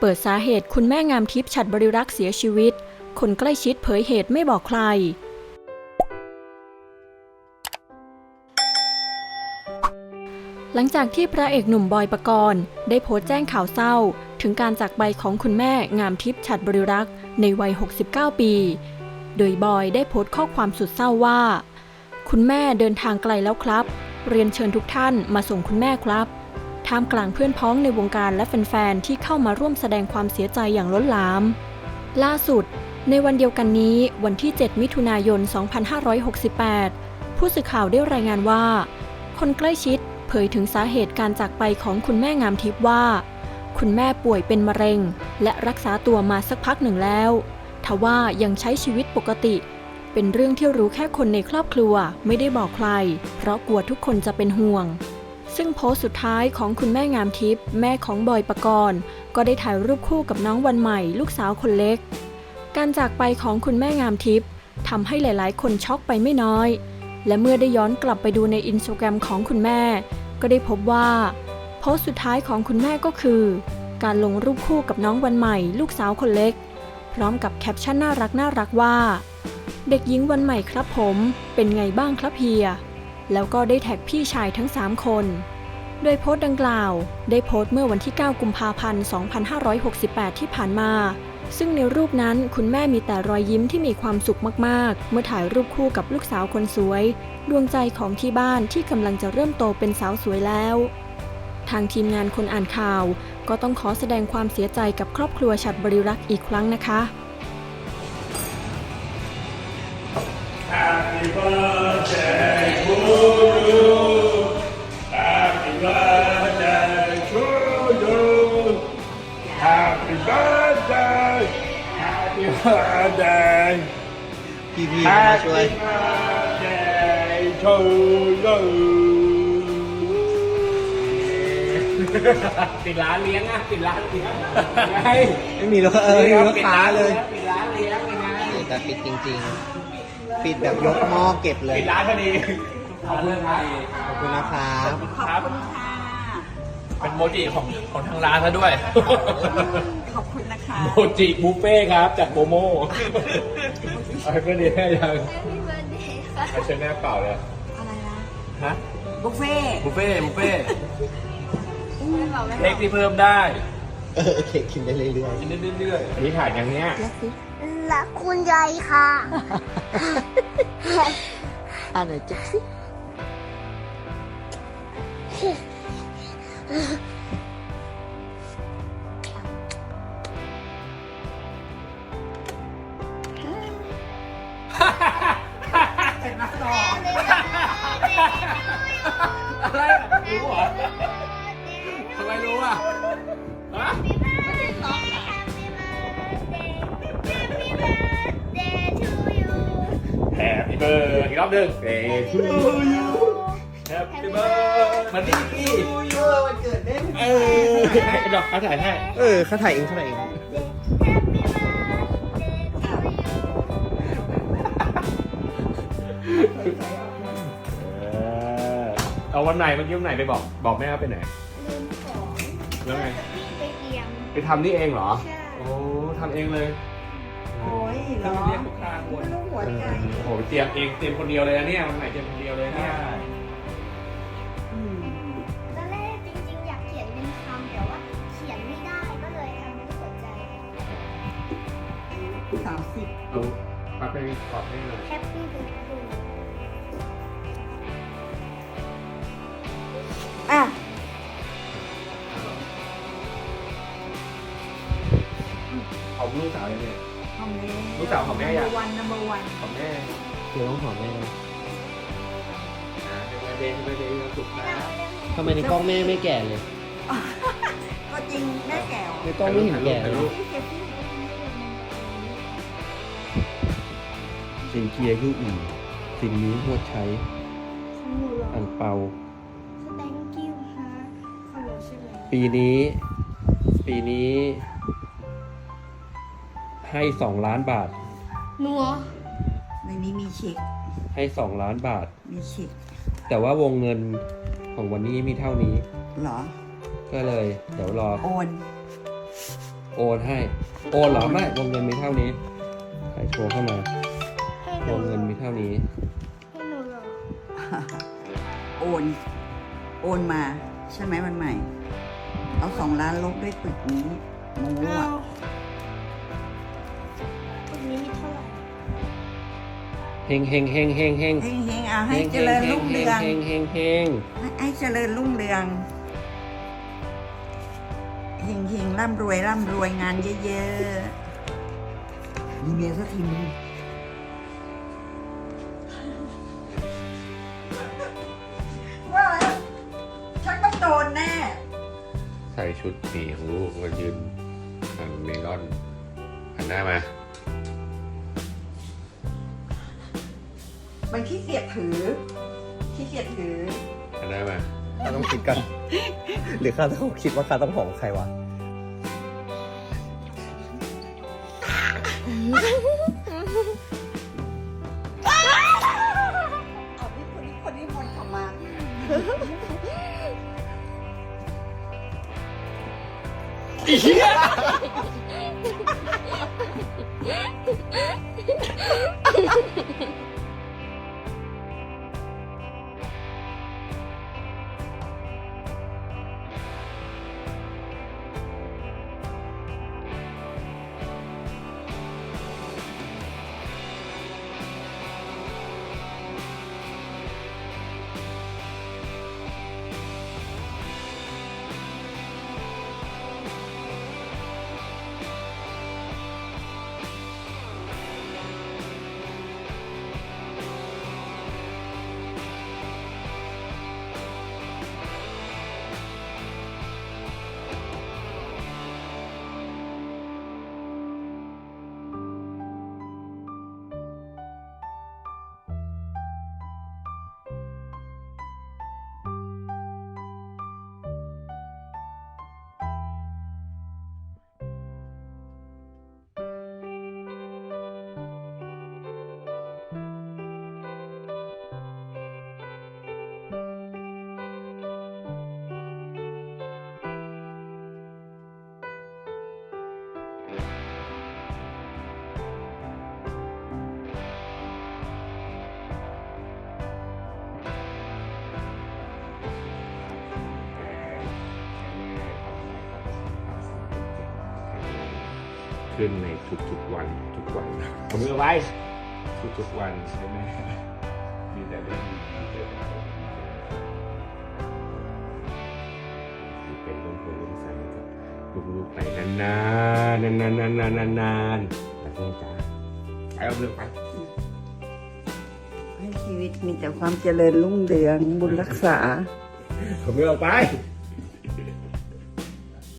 เปิดสาเหตุคุณแม่งามทิพย์ฉัดบริรักษ์เสียชีวิต คนใกล้ชิดเผยเหตุไม่บอกใคร หลังจากที่พระเอกหนุ่มบอยปกรณ์ได้โพสต์แจ้งข่าวเศร้า ถึงการจากไปของคุณแม่งามทิพย์ฉัดบริรักษ์ในวัย 69 ปี โดยบอยได้โพสต์ข้อความสุดเศร้าว่า คุณแม่เดินทางไกลแล้วครับ เรียนเชิญทุกท่านมาส่งคุณแม่ครับ ท่ามกลางเพื่อนพ้องในวงการและแฟนๆที่เข้ามาร่วมแสดงความเสียใจอย่างล้นหลาม ล่าสุด ในวันเดียวกันนี้วันที่ 7 มิถุนายน 2568 ผู้สื่อข่าวได้รายงานว่า คนใกล้ชิดเผยถึงสาเหตุการจากไปของคุณแม่งามทิพย์ว่า คุณแม่ป่วยเป็นมะเร็ง และรักษาตัวมาสักพักหนึ่งแล้วทว่ายังใช้ชีวิตปกติ เป็นเรื่องที่รู้แค่คนในครอบครัวไม่ได้บอกใคร เพราะกลัวทุกคนจะเป็นห่วง ซึ่งโพสต์สุดท้ายของคุณแม่งามทิพย์แม่ของบอยปกรณ์ก็ได้ถ่ายรูปคู่กับน้องวันใหม่ ลูกสาวคนเล็ก การจากไปของคุณแม่งามทิพย์ทำให้หลาย ๆ คนช็อกไปไม่น้อย และเมื่อได้ย้อนกลับไปดูในอินสตาแกรมของคุณแม่ ก็ได้พบว่า โพสต์สุดท้ายของคุณแม่ก็คือ การลงรูปคู่กับน้องวันใหม่ ลูกสาวคนเล็ก พร้อมกับแคปชั่นน่ารักน่ารักว่า เด็กหญิงวันใหม่ครับผม เป็นไงบ้างครับเฮีย แล้วก็ได้แท็กพี่ชายทั้ง 3 คน โดยโพสต์ดังกล่าว ได้โพสต์เมื่อวันที่ 9 กุมภาพันธ์ 2568 ที่ผ่านมา ซึ่งในรูปนั้นคุณแม่มีแต่รอยยิ้มที่มีความสุขมากๆ เมื่อถ่ายรูปคู่กับลูกสาวคนสวย ดวงใจของที่บ้านที่กำลังจะเริ่มโตเป็นสาวสวยแล้ว ทางทีมงานคนอ่านข่าว ก็ต้องขอแสดงความเสียใจกับครอบครัวฉัดบริรักษ์อีกครั้งนะคะ birthday. Happy birthday. พี่พี่มาช่วย Happy birthday to you. ปิดร้านเลี้ยงอะปิดร้านเลี้ยงไงไม่มีรถเออไม่มีลูกค้าเลยปิดร้านเลี้ยงยังไงแต่ปิดจริง ๆ ปิดแบบยกหม้อเก็บเลย ปิดร้านพอดีขอบคุณครับขอบคุณนะครับ ครับ เป็นโมจิของของทางร้านซะด้วย ขอบคุณนะคะ โมจิบุฟเฟ่ครับ จากโมโม่อะไรก็ดีให้ยัง Happy birthday ค่ะให้เชิญแม่เปล่าเลยอะไรนะ ฮะ บุฟเฟ่ต์บุฟเฟ่บุฟเฟ่ไม่บอกไม่บเล็อกกที่เพิ่มได้เออเค้กกินได้เรื่อยกินได้เรื่อยๆอันนี้ถ่ายอย่างเนี้ยรักคุณยายค่ะๆอ่านหน่อยจิ๊บสิ อะไรอะรู้เหรอทำไมรู้อะฮะ Happy birthday to you แฮปปี้เบิร์ดอีกรอบหนึ่งเดย์ ทูยูแฮปปี้เบิร์ดมันนี่พี่ยูวันเกิดแม่เออให้ดอกเขาถ่ายให้เออเขาถ่ายเองเขาถ่ายเอง Happy birthday to you เออเอาวันไหนเมื่อกี้วันไหนไปบอกบอกแม่ว่าไปไหนลืมของแล้วไงไปเตรียมไปทำนี่เองเหรอ ใช่โอ้ทำเองเลยโอ้ยเหรอเรียกลูกค้าคนลูกหัวใจโอ้โหเตรียมเองเตรียมคนเดียวเลยนะเนี่ยวันไหนเตรียมคนเดียวเลยเนี่ย สามสิบเอาปักไปกรอบให้หน่อย Happy birthday อะเอาลูกสาวยังไง ของแม่ลูกสาวของแม่ยังวัน number one ของแม่เดี๋ยวต้องหอมแม่นะนะเดย์เดย์เดย์สุขนะทำไมในกล้องแม่ไม่แก่เลย ก็จริงแม่แก้วในกล้องไม่เห็นแก่เลยพี่เก็บพี่ สิ่งเกียร์ยู่อีสิ่งนี้หัวใช้ของหนูเหรออังเปา Thank you ฮะของหนูใช่ไหมปีนี้ ปีนี้ ให้สองล้านบาท หนูเหรอในนี้มีเช็ค ให้สองล้านบาท มีเช็คแต่ว่าวงเงินของวันนี้มีเท่านี้ เหรอ ก็เลย เดี๋ยวรอโอน โอโอนให้ โอนเหรอไม่วงเงินมีเท่านี้ใครโทรเข้ามาให้หวนูง เงินมีเท่านี้ ให้หนูเหรอโอน โอนมา ใช่ไหมวันใหม่ เอาสองล้านลบด้วยปึกนี้โม้เอาอะวันนี้มีเท่าไหร่เฮงเฮงเฮงเฮงเฮงเฮงเฮงๆเอาให้เจริญรุ่งเรือง เฮงเฮงเฮงให้ให้เจริญรุ่งเรืองเฮงเฮงๆร่ำรวยร่ำรวยงานเยอะๆมีเมียสักทีนึง ชุดหมีของลูกมายืนหันเมลอนหันหน้ามา มันขี้เกียจถือขี้เกียจถือหันหน้ามาข้าต้องคิดกัน หรือข้าต้องคิดว่าข้าต้องหอมใครวะเอาพี่คนนี้คนนี้มนต์เข้ามา ไอ้เหี้ย ขึ้นในทุกๆวันทุกวันผมมือไว้ทุกๆวันใช่ไหมมีแต่เรื่องดีเจอแต่คนดีๆเป็นร่มโพล่มใสกับลูกๆไปนานๆนานๆนานๆนานๆนานๆแต่เพื่อนจ้าไปเอาเรื่องไปให้ชีวิตมีแต่ความเจริญรุ่งเรืองบุญรักษาผมมือออกไป